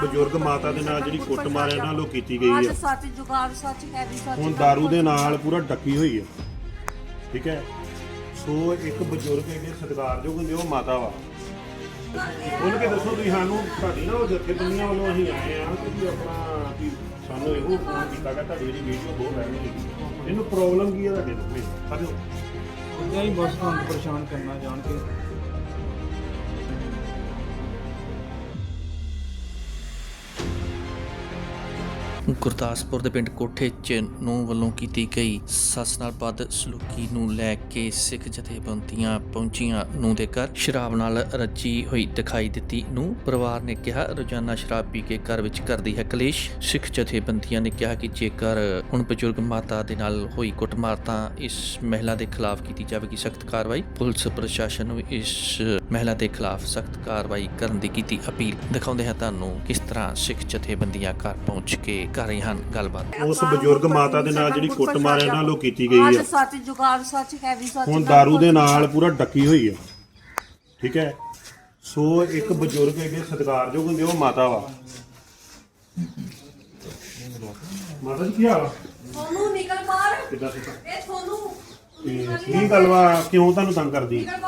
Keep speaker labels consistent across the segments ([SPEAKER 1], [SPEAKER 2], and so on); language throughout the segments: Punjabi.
[SPEAKER 1] ਬਜ਼ੁਰਗ ਮਾਤਾ ਦੇ ਨਾਲ ਜਿਹੜੀ ਕੁੱਟਮਾਰ ਇਹਨਾਂ ਵੱਲੋਂ ਕੀਤੀ ਗਈ
[SPEAKER 2] ਅੱਜ
[SPEAKER 1] ਆ
[SPEAKER 2] ਸੱਚ ਜੁਗਾੜ ਸੱਚ ਹੈ ਵੀ ਸੱਚ
[SPEAKER 1] ਹੁਣ दारू ਦੇ ਨਾਲ ਪੂਰਾ ਡੱਕੀ ਹੋਈ ਆ ਠੀਕ ਹੈ? ਸੋ ਇੱਕ ਬਜ਼ੁਰਗ ਜਿਹੜੇ ਸਤਿਕਾਰਯੋਗ ਹੁੰਦੇ ਉਹ ਮਾਤਾ ਵਾ। ਉਹਨਾਂ ਕੇ ਦੱਸੋ ਤੁਸੀਂ ਸਾਨੂੰ ਤੁਹਾਡੀ ਨਾ ਉਹ ਜਥੇਬੰਦੀਆਂ ਵੱਲੋਂ ਅਸੀਂ ਆਏ ਆ ਕਿ ਆਪਣਾ ਵੀ ਸਾਨੂੰ ਇਹੋ ਫੋਨ ਕੀਤਾ ਗਿਆ ਤੁਹਾਡੀ ਜਿਹੜੀ ਵੀਡੀਓ ਬਹੁਤ ਵਾਇਰਲ ਹੋਈ ਇਹਨੂੰ ਪ੍ਰੋਬਲਮ ਕੀ ਆ ਤੁਹਾਡੇ ਨੂੰ ਸਾਡੋ
[SPEAKER 3] ਹੀ ਬਸ ਤੁਹਾਨੂੰ ਪਰੇਸ਼ਾਨ ਕਰਨਾ ਜਾਣ ਕੇ।
[SPEAKER 4] ਗੁਰਦਾਸਪੁਰ ਦੇ ਪਿੰਡ ਕੋਠੇ ਚ ਨੂੰ ਵੱਲੋਂ ਕੀਤੀ ਗਈ ਸੱਸ ਨਾਲ ਵੱਧ ਸਲੂਕੀ ਨੂੰ ਲੈ ਕੇ ਸਿੱਖ ਜਥੇਬੰਦੀਆਂ ਪਹੁੰਚੀਆਂ। ਨੂੰ ਦੇ ਘਰ ਸ਼ਰਾਬ ਨਾਲ ਰੱਜੀ ਹੋਈ ਦਿਖਾਈ ਦਿੱਤੀ। ਨੂੰ ਪਰਿਵਾਰ ਨੇ ਕਿਹਾ, ਰੋਜ਼ਾਨਾ ਸ਼ਰਾਬ ਪੀ ਕੇ ਘਰ ਵਿੱਚ ਕਰਦੀ ਹੈ ਕਲੇਸ਼। ਸਿੱਖ ਜਥੇਬੰਦੀਆਂ ਨੇ ਕਿਹਾ ਕਿ ਜੇਕਰ ਹੁਣ ਬਜ਼ੁਰਗ ਮਾਤਾ ਦੇ ਨਾਲ ਹੋਈ ਕੁੱਟਮਾਰ ਤਾਂ ਇਸ ਮਹਿਲਾ ਦੇ ਖਿਲਾਫ ਕੀਤੀ ਜਾਵੇਗੀ ਸਖਤ ਕਾਰਵਾਈ। ਪੁਲਿਸ ਪ੍ਰਸ਼ਾਸਨ ਨੂੰ ਇਸ ਮਹਿਲਾ ਦੇ ਖਿਲਾਫ ਸਖਤ ਕਾਰਵਾਈ ਕਰਨ ਦੀ ਕੀਤੀ ਅਪੀਲ। ਦਿਖਾਉਂਦੇ ਹਾਂ ਤੁਹਾਨੂੰ ਕਿਸ ਤਰ੍ਹਾਂ ਸਿੱਖ ਜਥੇਬੰਦੀਆਂ ਘਰ ਪਹੁੰਚ ਕੇ ਕਰ ਰਹੀਆਂ ਹਨ। ਗੱਲਬਾਤ।
[SPEAKER 1] ਉਸ ਬਜ਼ੁਰਗ ਮਾਤਾ ਦੇ ਨਾਲ ਜਿਹੜੀ ਕੁੱਟਮਾਰ ਇਹਨਾਂ ਵੱਲੋਂ ਕੀਤੀ ਗਈ
[SPEAKER 2] ਅੱਜ
[SPEAKER 1] ਆ।
[SPEAKER 2] ਸੱਚ ਜੁਗਾੜ ਸੱਚ ਹੈ ਵੀ ਸੱਚ
[SPEAKER 1] ਹੁਣ दारू ਦੇ ਨਾਲ ਪੂਰਾ ਡੱਕੀ ਹੋਈ ਆ। ਠੀਕ ਹੈ? ਸੋ ਇੱਕ ਬਜ਼ੁਰਗ ਜਿਹੜੇ ਸਤਿਕਾਰਯੋਗ ਹੁੰਦੇ ਉਹ ਮਾਤਾ ਵਾ। ਮਾਤਾ ਜੀ ਕੀ ਹਾਲ ਆ?
[SPEAKER 2] ਸੋਨੂੰ ਨਿਕਲ
[SPEAKER 1] ਕਿੱਦਾਂ ਸਿੱਕਾ
[SPEAKER 2] ਇਹ ਸੋਨੂੰ।
[SPEAKER 1] ਤੇ ਕੀ ਗੱਲ ਵਾ? ਕਿਉਂ ਤੁਹਾਨੂੰ ਤੰਗ ਕਰਦੀ?
[SPEAKER 2] ਨਿਕਲ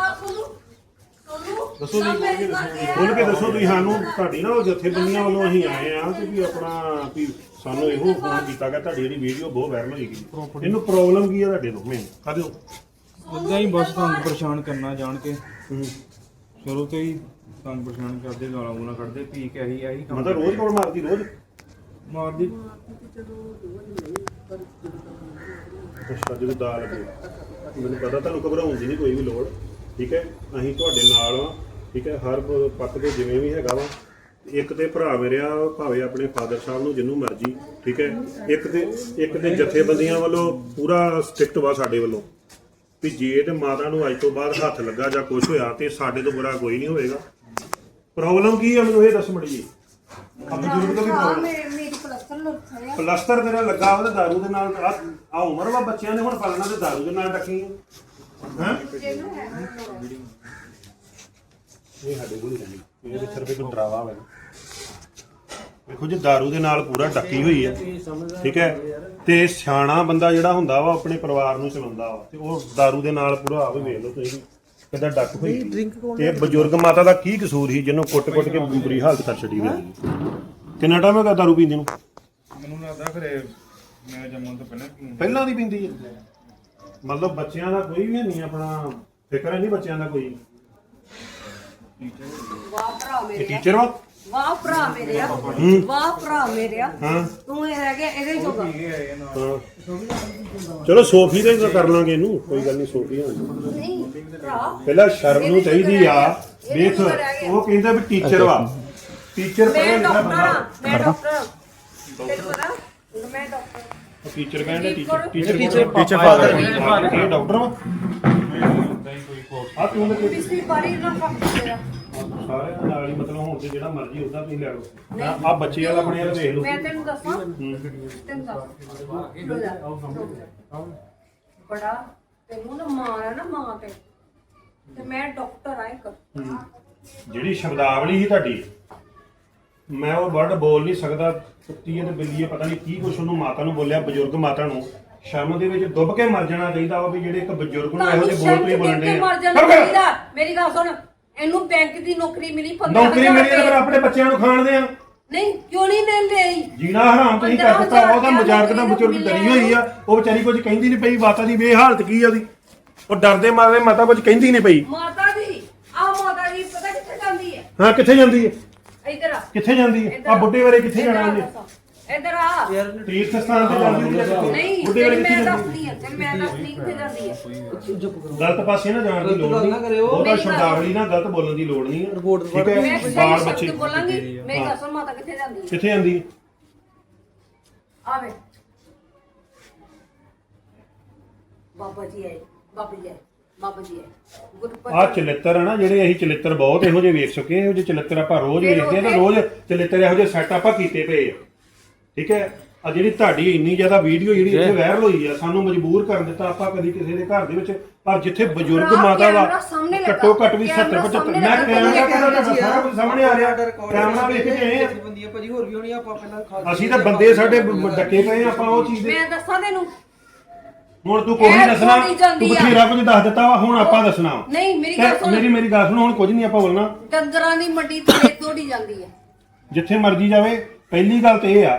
[SPEAKER 1] ਦੱਸੋ ਜੀ
[SPEAKER 2] ਮੇਰੀ ਤੇ
[SPEAKER 1] ਖੋਲ ਕੇ ਦੱਸੋ ਤੁਸੀਂ ਸਾਨੂੰ ਤੁਹਾਡੀ ਨਾ ਉਹ ਜਥੇਬੰਦੀਆਂ ਵੱਲੋਂ ਅਸੀਂ ਆਏ ਆ ਕਿ ਵੀ ਆਪਣਾ ਵੀ ਸਾਨੂੰ ਇਹੋ ਫੋਨ ਕੀਤਾ ਗਿਆ ਤੁਹਾਡੀ ਜਿਹੜੀ ਵੀਡੀਓ ਬਹੁਤ ਵਾਇਰਲ ਹੋਈ ਗਈ। ਇਹਨੂੰ ਪ੍ਰੋਬਲਮ ਕੀ ਆ ਤੁਹਾਡੇ ਨੂੰ ਮੈਂ ਕਹਦੋ
[SPEAKER 3] ਉਦਾਂ ਹੀ ਬਸ ਤੁਹਾਨੂੰ ਪਰੇਸ਼ਾਨ ਕਰਨਾ ਜਾਣ ਕੇ। ਸ਼ੁਰੂ ਤੋਂ ਹੀ ਤੁਹਾਨੂੰ ਪਰੇਸ਼ਾਨ ਕਰਦੇ ਗਾਲਾਂ ਗੂਲਾਂ ਕੱਢਦੇ ਪੀ ਕੇ ਆਹੀ ਆਹੀ ਕੰਮ
[SPEAKER 1] ਮਤਲਬ ਰੋਜ਼ ਕੋਲ ਮਾਰਦੀ ਰੋਜ਼?
[SPEAKER 3] ਮਾਰਦੀ।
[SPEAKER 1] ਅੱਛਾ ਜਦੋਂ ਦਾ ਲੱਗੇ। ਮੈਨੂੰ ਪਤਾ ਤੁਹਾਨੂੰ ਘਬਰਾਉਣ ਦੀ ਨਹੀਂ ਕੋਈ ਵੀ ਲੋੜ। ਠੀਕ ਹੈ? ਅਸੀਂ ਤੁਹਾਡੇ ਨਾਲ ਆ ਠੀਕ ਹੈ? ਹਰ ਪੱਖ ਦੇ ਜਿਵੇਂ ਵੀ ਹੈਗਾ ਵਾ। ਇੱਕ ਤੇ ਭਰਾ ਮੇਰੇ ਆ ਭਾਵੇਂ ਆਪਣੇ ਫਾਦਰ ਸਾਹਿਬ ਨੂੰ ਜਿੰਨੂੰ ਮਰਜ਼ੀ ਠੀਕ ਹੈ? ਇੱਕ ਤੇ ਇੱਕ ਤੇ ਜਥੇਬੰਦੀਆਂ ਵੱਲੋਂ ਪੂਰਾ ਸਟ੍ਰਿਕਟ ਵਾ ਸਾਡੇ ਵੱਲੋਂ। ਵੀ ਜੇ ਤੇ ਮਾਤਾ ਨੂੰ ਅੱਜ ਤੋਂ ਬਾਅਦ ਹੱਥ ਲੱਗਾ ਜਾਂ ਕੁਝ ਹੋਇਆ ਤੇ ਸਾਡੇ ਤੋਂ ਬੁਰਾ ਕੋਈ ਨਹੀਂ ਹੋਵੇਗਾ। ਪ੍ਰੋਬਲਮ ਕੀ ਆ ਮੈਨੂੰ ਇਹ ਦੱਸ ਮੜੀ ਜੀ ਆ ਬਜ਼ੁਰਗ ਤੋਂ ਕੀ
[SPEAKER 2] ਹਾਂ
[SPEAKER 1] ਪ੍ਰੋਬਲਮ।
[SPEAKER 2] ਮੇਰੇ ਮੇਰੀ ਪਲਸਤਰ ਹੈ
[SPEAKER 1] ਤੇਰਾ ਲੱਗਾ ਉਹਦੇ ਦਾਰੂ ਦੇ ਨਾਲ ਆ ਉਮਰ ਵਾ ਬੱਚਿਆਂ ਨੇ ਹੁਣ ਪਾਲਣਾ ਤੇ ਦਾਰੂ ਦੇ ਨਾਲ ਟੱਕੀ ਹੈ? ਇਹ ਸਾਡੇ ਕੋਲ ਹੀ ਰਹਿੰਦੀ। ਇਹ ਤੇ ਸਿਰਫ ਇੱਕ ਡਰਾਵਾ ਹੋਵੇ ਵੇਖੋ ਜੀ ਦਾਰੂ ਦੇ ਨਾਲ ਪੂਰਾ ਟੱਕੀ ਹੋਈ ਹੈ ਠੀਕ ਹੈ? ਤੇ ਸਿਆਣਾ ਬੰਦਾ ਜਿਹੜਾ ਹੁੰਦਾ ਵਾ ਆਪਣੇ ਪਰਿਵਾਰ ਨੂੰ ਚਲਾਉਂਦਾ ਵਾ ਤੇ ਉਹ ਦਾਰੂ ਦੇ ਨਾਲ ਪੂਰਾ ਆਵੇ ਵੇਖ ਲਓ ਤੁਸੀਂ ਕਿੱਦਾਂ ਡੱਕ ਹੋਈ। ਤੇ ਇਹ ਬਜ਼ੁਰਗ ਮਾਤਾ ਦਾ ਕੀ ਕਸੂਰ ਸੀ ਜਿਹਨੂੰ ਕੁੱਟ-ਕੁੱਟ ਕੇ ਬੁਰੀ ਹਾਲਤ ਕਰ ਛੱਡੀ ਹੋਈ ਕਿੰਨਾ ਟਾਈਮ ਹੋ ਗਿਆ ਦਾਰੂ ਪੀਂਦੀ ਨੂੰ?
[SPEAKER 3] ਮੈਨੂੰ ਲੱਗਦਾ ਖਰੇ ਮੈਂ ਜੰਮਣ ਤੋਂ ਪਹਿਲਾਂ
[SPEAKER 1] ਪਹਿਲਾਂ ਦੀ ਪਿੰਦੀ ਹੈ ਮਤਲਬ ਬੱਚਿਆਂ ਦਾ ਕੋਈ ਵੀ ਨਹੀਂ ਆਪਣਾ ਫਿਕਰ ਨਹੀਂ ਬੱਚਿਆਂ ਦਾ ਕੋਈ?
[SPEAKER 2] ਵਾਹ ਭਰਾ
[SPEAKER 1] ਇਹ
[SPEAKER 2] ਮੇਰੇ
[SPEAKER 1] ਟੀਚਰ ਵਾ
[SPEAKER 2] ਵਾਹ ਭਰਾ ਮੇਰੇ ਆ। ਵਾਹ ਭਰਾ ਮੇਰੇ ਆ।
[SPEAKER 1] ਹਾਂ।
[SPEAKER 2] ਤੂੰ ਇਹ ਰਹਿ ਗਿਆ ਇਹਦੇ ਜੋਗਾ
[SPEAKER 1] ਹਾਂ। ਚਲੋ ਸੋਫੀ ਦੇ ਕਰ ਲਾਂਗੇ ਇਹਨੂੰ। ਕੋਈ ਗੱਲ ਨਹੀਂ ਸੋਫੀ
[SPEAKER 2] ਨਹੀਂ ਭਰਾ।
[SPEAKER 1] ਪਹਿਲਾਂ ਸ਼ਰਮ ਨੂੰ ਚਾਹੀਦੀ ਆ। ਵੇਖ ਉਹ ਕਹਿੰਦਾ ਵੀ ਟੀਚਰ ਵਾ। ਟੀਚਰ
[SPEAKER 2] ਮੈਂ
[SPEAKER 1] ਪੜ੍ਹਿਆ ਲਿਖਿਆ
[SPEAKER 2] ਡਾਕਟਰ
[SPEAKER 1] ਬੰਦਾ।
[SPEAKER 2] ਮੈਂ ਡਾਕਟਰ। ਤੈਨੂੰ ਪਤਾ ਮੈਂ ਡਾਕਟਰ
[SPEAKER 1] ਟੀਚਰ ਕਹਿੰਦਾ teacher teacher
[SPEAKER 3] teacher
[SPEAKER 1] teacher father ਇਹ ਡਾਕਟਰ ਵਾ। ਆ ਤੂੰ
[SPEAKER 2] ਨਾ ਕੰਮ
[SPEAKER 1] ਸਾਰਿਆਂ ਨਾਲ ਹੀ ਮਤਲਬ ਹੁਣ ਤੇ ਜਿਹੜਾ ਮਰਜ਼ੀ ਉਹਦਾ ਤੁਸੀਂ ਲੈ ਲਓ। ਆ ਬੱਚੇ ਵਾਲਾ ਆਪਣੇ ਵਾਲਾ ਵੇਖ ਲਓ।
[SPEAKER 2] ਮੈਂ ਤੈਨੂੰ ਦੱਸਾਂ। ਤੈਨੂੰ ਦੱਸ। ਲੋ। ਜਾ। ਬੜਾ ਤੈਨੂੰ ਨਾ ਮਾਂ ਹੈ ਨਾ ਮਾਂ ਤੇ। ਤੇ ਮੈਂ ਡਾਕਟਰ ਆ ਇੱਕ।
[SPEAKER 1] ਜਿਹੜੀ ਸ਼ਬਦਾਵਲੀ ਸੀ ਤੁਹਾਡੀ ਮੈਂ ਉਹ ਵਰਡ ਬੋਲ ਨਹੀਂ ਸਕਦਾ। ਕੁੱਤੀ ਤੇ ਬਿੱਲੀ ਪਤਾ ਨਹੀਂ ਕੀ ਕੁਛ ਉਹਨੂੰ ਮਾਤਾ ਨੂੰ ਬੋਲਿਆ ਬਜ਼ੁਰਗ ਮਾਤਾ ਨੂੰ। ਸ਼ਰਮ ਦੇ ਵਿੱਚ ਡੁੱਬ ਕੇ ਮਰ ਜਾਣਾ ਚਾਹੀਦਾ ਵਾ ਵੀ ਜਿਹੜੇ ਇੱਕ ਬਜ਼ੁਰਗ ਨੂੰ ਇਹੋ ਜਿਹੇ ਬੋਲ ਤੁਸੀਂ ਬੋਲਣ ਦੇ
[SPEAKER 2] ਮਰ ਜਾਣਾ ਚਾਹੀਦਾ। ਮੇਰੀ ਗੱਲ ਸੁਣ ਇਹਨੂੰ ਬੈਂਕ ਦੀ ਨੌਕਰੀ ਮਿਲੀ 15
[SPEAKER 1] ਨੌਕਰੀ ਮਿਲੀ ਤਾਂ ਫਿਰ ਆਪਣੇ ਬੱਚਿਆਂ ਨੂੰ ਖਾਣ ਦੇ ਆ।
[SPEAKER 2] ਨਹੀਂ ਕਿਉਂ ਨਹੀਂ ਲੈ ਲਈ
[SPEAKER 1] ਜੀਣਾ ਹਰਾਮ ਤੁਸੀਂ ਕਰ ਦਿੱਤਾ ਉਹਦਾ ਮਜ਼ਾਕ ਦਾ ਬਜ਼ੁਰਗ ਡਰੀ ਹੋਈ ਆ ਉਹ ਵਿਚਾਰੀ ਕੁਝ ਕਹਿੰਦੀ ਨਹੀਂ ਪਈ ਮਾਤਾ ਦੀ ਵੇ ਹਾਲਤ ਕੀ ਆ ਉਹਦੀ? ਉਹ ਡਰਦੇ ਮਾਰੇ ਮਾਤਾ ਕੁਝ ਕਹਿੰਦੀ ਨਹੀਂ ਪਈ।
[SPEAKER 2] ਮਾਤਾ ਦੀ ਆ ਮਾਤਾ ਦੀ ਪਤਾ ਕਿੱਥੇ ਜਾਂਦੀ ਹੈ?
[SPEAKER 1] ਹਾਂ ਕਿੱਥੇ ਜਾਂਦੀ ਹੈ?
[SPEAKER 2] ਇੱਧਰ ਆ।
[SPEAKER 1] ਕਿੱਥੇ ਜਾਂਦੀ ਹੈ? ਆ। ਬੁੱਢੇ ਵਾਲੇ ਕਿੱਥੇ ਜਾਣਾ ਉਹਨੇ?
[SPEAKER 2] ਇੱਧਰ ਆ।
[SPEAKER 1] ਤੀਰਥ ਸਥਾਨ ਤੇ ਜਾਂਦੀ ਹੈ
[SPEAKER 2] ਨਹੀਂ
[SPEAKER 1] ਬੁੱਢੇ ਵਾਲੇ
[SPEAKER 2] ਤੈਨੂੰ
[SPEAKER 1] ਕਿੱਥੇ
[SPEAKER 2] ਮੈਂ
[SPEAKER 1] ਜਾਂਦੀ?
[SPEAKER 2] ਦੱਸਦੀ ਆ ਤੇ ਮੈਂ ਦੱਸਦੀ ਕਿੱਥੇ ਜਾਂਦੀ ਹੈ
[SPEAKER 1] ਗਲਤ ਪਾਸੇ ਨਾ ਜਾਣ ਦੀ ਲੋੜ ਨਹੀਂ। ਬਹੁਤਾ ਸ਼ਬਦਾਵਲੀ ਨਾਲ ਗਲਤ ਬੋਲਣ ਦੀ ਲੋੜ ਨਹੀਂ ਹੈ ਠੀਕ
[SPEAKER 2] ਮੈਂ
[SPEAKER 1] ਹੈ
[SPEAKER 2] ਸਹੀ
[SPEAKER 1] ਬਾਲ
[SPEAKER 2] ਸ਼ਬਦ
[SPEAKER 1] ਬੱਚੇ
[SPEAKER 2] ਬੋਲਾਂਗੀ। ਮੇਰੀ ਗੱਲ ਸੁਣ ਮਾਤਾ ਕਿੱਥੇ ਜਾਂਦੀ ਹੈ
[SPEAKER 1] ਕਿੱਥੇ ਜਾਂਦੀ? ਹੈ?
[SPEAKER 2] ਆਵੇ। ਬਾਬਾ ਜੀ ਆਏ ਬਾਬਾ ਜੀ ਆਏ ਬਾਬਾ ਜੀ ਆਏ। ਗੁਰਪਤ
[SPEAKER 1] ਆਹ ਚਲਿੱਤਰ ਹੈ ਨਾ ਜਿਹੜੇ ਅਸੀਂ ਚਲਿੱਤਰ ਬਹੁਤ ਇਹੋ ਜਿਹੇ ਵੇਖ ਚੁੱਕੇ ਹਾਂ ਇਹੋ ਜਿਹੇ ਚਲਿੱਤਰ ਆਪਾਂ ਰੋਜ਼ ਵੇਖਦੇ ਹਾਂ ਤਾਂ ਰੋਜ਼ ਚਲਿੱਤਰ ਇਹੋ ਜਿਹੇ ਸੈੱਟ ਆਪਾਂ ਕੀਤੇ ਪਏ ਆ। ਠੀਕ ਹੈ ਆ ਜਿਹੜੀ ਤੁਹਾਡੀ ਇੰਨੀ ਜ਼ਿਆਦਾ ਵੀਡੀਓ ਜਿਹੜੀ ਇੱਥੇ ਵਾਇਰਲ ਹੋਈ ਆ ਸਾਨੂੰ ਮਜਬੂਰ ਕਰਨ ਦਿੱਤਾ ਆਪਾਂ ਕਦੀ ਕਿਸੇ ਦੇ ਘਰ ਦੇ ਵਿੱਚ ਪਰ ਜਿੱਥੇ ਬਜ਼ੁਰਗ ਮਾਤਾ ਵਾ। ਘੱਟੋ ਘੱਟ ਵੀ
[SPEAKER 2] ਕੈਮਰਾ
[SPEAKER 1] 70 75
[SPEAKER 2] ਸਾਹਮਣੇ
[SPEAKER 1] ਮੈਂ ਕੈਮਰਾ ਕਹਿੰਦਾ ਸਾਰਾ ਕੁਝ ਸਾਹਮਣੇ ਆ ਰਿਹਾ ਕੈਮਰਾ ਵੇਖ ਕੇ ਆਏ
[SPEAKER 3] ਬੰਦੀਆਂ ਭਾਜੀ ਹੋਰ ਵੀ ਹੋਣੀ ਆਪਾਂ ਪਹਿਲਾਂ
[SPEAKER 1] ਅਸੀਂ ਤਾਂ ਬੰਦੇ ਸਾਡੇ ਡੱਕੇ ਪਏ ਆ, ਆਪਾਂ ਉਹ ਚੀਜ਼ ਦੇ
[SPEAKER 2] ਮੈਂ ਦੱਸਾਂ ਤੈਨੂੰ
[SPEAKER 1] ਹੁਣ ਤੂੰ ਕੋਈ ਦੱਸਣਾ ਤੂੰ। ਬਥੇਰਾ ਕੁਝ ਦੱਸ ਦਿੱਤਾ ਵਾ ਹੁਣ ਆਪਾਂ ਦੱਸਣਾ।
[SPEAKER 2] ਨਹੀਂ ਮੇਰੀ ਗੱਲ ਸੁਣ
[SPEAKER 1] ਮੇਰੀ ਮੇਰੀ ਗੱਲ ਸੁਣ ਹੁਣ ਕੁਝ ਨਹੀਂ ਆਪਾਂ ਬੋਲਣਾ
[SPEAKER 2] ਡੰਗਰਾਂ ਦੀ ਮੰਡੀ ਤੇ ਤੋੜੀ ਜਾਂਦੀ ਹੈ
[SPEAKER 1] ਜਿੱਥੇ ਮਰਜ਼ੀ ਜਾਵੇ ਪਹਿਲੀ ਗੱਲ ਤੇ ਇਹ ਆ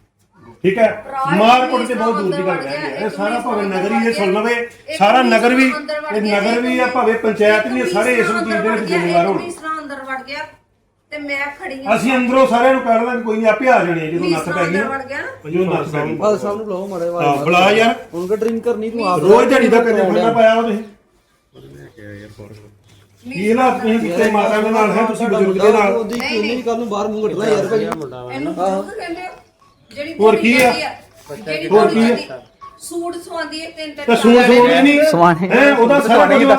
[SPEAKER 1] ਠੀਕ ਹੈ?
[SPEAKER 2] ਰਾਜ
[SPEAKER 1] ਮਾਰ ਕੁੱਟ
[SPEAKER 2] ਪੁਲਿਸ
[SPEAKER 1] ਤੇ ਬਹੁਤ ਦੂਰ ਦੀ ਗੱਲ ਹੈ। ਇਹ ਸਾਰਾ
[SPEAKER 2] ਇੱਕ
[SPEAKER 1] ਭਾਵੇਂ
[SPEAKER 2] ਪੁਲਿਸ
[SPEAKER 1] ਨਗਰੀ ਇਹ ਸੁਣ ਲਵੇ ਸਾਰਾ ਨਗਰ ਵੀ ਇਹ ਨਗਰ ਵੀ ਆ ਭਾਵੇਂ ਪੰਚਾਇਤ ਵੀ ਸਾਰੇ ਇਸ ਚੀਜ਼ ਦੇ ਵਿੱਚ ਜ਼ਿੰਮੇਵਾਰ ਹੋਣ।
[SPEAKER 2] ਇੱਕ ਪੁਲਿਸ ਨਾਲ ਅੰਦਰ ਵੜ ਗਿਆ ਤੇ ਮੈਂ ਖੜੀ ਹਾਂ।
[SPEAKER 1] ਅਸੀਂ ਅੰਦਰੋਂ ਸਾਰਿਆਂ ਨੂੰ ਕਹਿ ਕੋਈ ਨਹੀਂ ਆਪੇ ਆ ਜਾਣੇ ਜਦੋਂ ਨੱਥ ਪੈ ਗਈ ਜਦੋਂ ਨੱਥ ਪੈ ਗਈ।
[SPEAKER 5] ਬਾਲ ਸਾਹਿਬ ਨੂੰ ਬੁਲਾਓ ਮਾੜੇ
[SPEAKER 1] ਹਾਂ ਬੁਲਾ ਯਾਰ।
[SPEAKER 5] ਹੁਣ ਕਾ ਡਰਿੰਕ ਕਰਨੀ ਤੂੰ ਆਪ
[SPEAKER 1] ਰੋਜ਼ ਦਿਹਾੜੀ ਦਾ ਕਦੇ ਖਾਣਾ ਪਾਇਆ ਉਹ ਤੁਸੀਂ ਕੀ ਨਾ ਤੁਸੀਂ ਕਿਤੇ ਮਾਤਾ ਦੇ ਨਾਲ ਹੈ ਤੁਸੀਂ ਬਜ਼ੁਰਗ ਦੇ ਨਾਲ।
[SPEAKER 5] ਉਹਦੀ ਨਹੀਂ ਕੱਲ ਨੂੰ ਬਾਹਰ ਮੂੰਹ ਕੱਢਣਾ ਯਾਰ ਭਾਈ।
[SPEAKER 2] ਇਹਨੂੰ ਕਹਿੰਦੇ ਆ ਜਿਹੜੀ
[SPEAKER 1] ਹੋਰ ਕੀ ਆ?
[SPEAKER 2] ਜਿਹੜੀ
[SPEAKER 1] ਹੋਰ ਕੀ ਆ?
[SPEAKER 2] ਸੂਟ ਸਵਾਉਂਦੀ ਹੈ ਤਿੰਨ ਤਿੰਨ
[SPEAKER 1] ਤੇ ਸੂਣ ਸੂਣ ਨਹੀਂ
[SPEAKER 6] ਸਵਾਣੇ
[SPEAKER 1] ਹੈ ਉਹਦਾ ਸਾਰਾ ਕੁਝ ਵਾ।